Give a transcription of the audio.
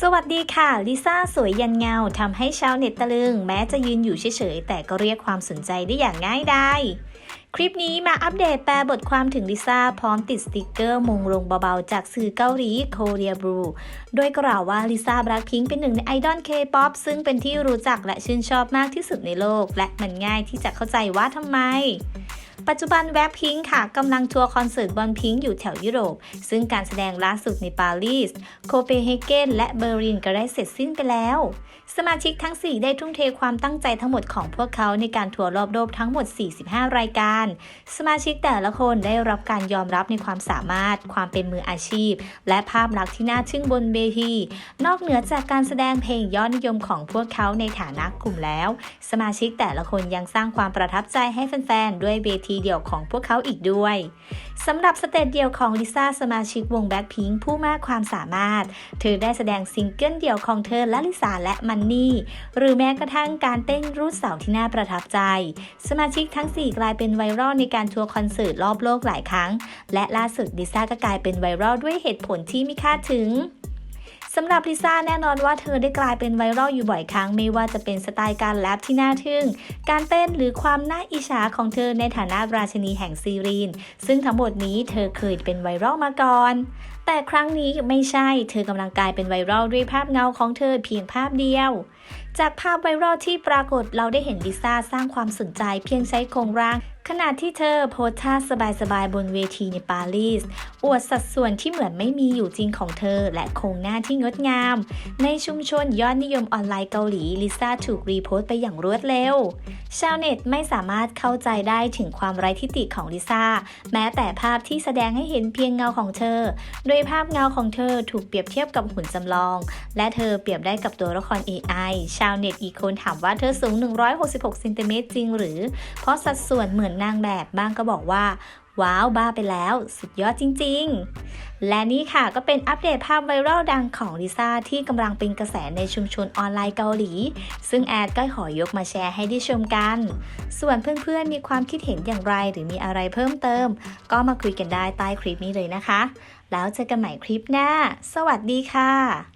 สวัสดีค่ะ ลิซ่าสวยยันเงาทำให้ชาวเน็ตตะลึง แม้จะยืนอยู่เฉยๆ แต่ก็เรียกความสนใจได้อย่างง่ายดายคลิปนี้มาอัปเดตแปลบทความถึงลิซ่า พร้อมติดสติกเกอร์มงลงเบาๆ จากสื่อเกาหลีโคเรียบรูโดยกล่าวว่าลิซ่าบล็คพิงเป็นหนึ่งในไอดอลเคป๊อปซึ่งเป็นที่รู้จักและชื่นชอบมากที่สุดในโลก และมันง่ายที่จะเข้าใจว่าทำไม ปัจจุบันแวบพิงค์ค่ะกำลังทัวร์คอนเสิร์ตบอลพิงค์อยู่แถวยุโรป ซึ่งการแสดงล่าสุดในปารีส โคเปนเฮเกน และเบอร์ลินก็ได้เสร็จสิ้นไปแล้ว สมาชิกทั้ง 4 ได้ทุ่มเทความตั้งใจทั้งหมดของพวกเขาในการทัวร์รอบโลกทั้งหมด 45 รายการ สมาชิกแต่ละคนได้รับการยอมรับในความสามารถ ความเป็นมืออาชีพ และภาพลักษณ์ที่น่าทึ่งบนเวที นอกเหนือจากการแสดงเพลงยอดนิยมของพวกเขาในฐานะกลุ่มแล้ว สมาชิกแต่ละคนยังสร้างความประทับใจให้แฟนๆด้วยเวทีเดี่ยวของพวกเขาอีกด้วยสำหรับสเตจเดี่ยวของลิซ่าสมาชิกวงแบ็คพิงผู้มากความสามารถ เธอได้แสดงซิงเกิลเดี่ยวของเธอและลิซ่าและมันนี่ หรือแม้กระทั่งการเต้นรูดเสาที่น่าประทับใจ สมาชิกทั้ง 4 กลายเป็นไวรัลในการทัวร์คอนเสิร์ตรอบโลกหลายครั้ง และล่าสุดลิซ่าก็กลายเป็นไวรัลด้วยเหตุผลที่ไม่คาดถึง สำหรับลิซ่าแน่นอนว่าเธอได้กลายเป็นไวรัลอยู่บ่อยครั้ง ไม่ว่าจะเป็นสไตล์การแรปที่น่าทึ่ง การเต้นหรือความน่าอิจฉาของเธอในฐานะราชินีแห่งซีรีน ซึ่งทั้งหมดนี้เธอเคยเป็นไวรัลมาก่อน แต่ครั้งนี้ไม่ใช่ เธอกำลังกลายเป็นไวรัลด้วยภาพเงาของเธอเพียงภาพเดียว จากภาพไวรัลที่ปรากฏเราได้เห็นลิซ่าสร้างความสนใจเพียงใช้โครงร่าง ขณะที่เธอโพสท่าสบายๆบนเวทีในปารีส อวดสัดส่วนที่เหมือนไม่มีอยู่จริงของเธอ และโครงหน้าที่งดงาม ในชุมชนยอดนิยมออนไลน์เกาหลีลิซ่าถูกรีโพสต์ไปอย่างรวดเร็ว ชาวเน็ตไม่สามารถเข้าใจได้ถึงความไร้ทิฏฐิของลิซ่าแม้แต่ภาพที่แสดงให้เห็นเพียงเงาของเธอโดยภาพเงาของเธอถูกเปรียบเทียบกับหุ่นจำลอง และเธอเปรียบได้กับตัวละคร AI ชาวเน็ตอีกคนถามว่าเธอสูง 166เซนติเมตรจริงหรือ เพราะสัดส่วนเหมือนนางแบบบ้างก็บอกว่า ว้าวบ้าไปแล้ว สุดยอดจริง ๆ และนี่ค่ะก็เป็นอัปเดตภาพไวรัลดังของลิซ่าที่กำลังเป็นกระแสในชุมชนออนไลน์เกาหลี ซึ่งแอดก็ขอยกมาแชร์ให้ได้ชมกัน ส่วนเพื่อนๆมีความคิดเห็นอย่างไรหรือมีอะไรเพิ่มเติม ก็มาคุยกันได้ใต้คลิปนี้เลยนะคะ แล้วเจอกันใหม่คลิปหน้า สวัสดีค่ะ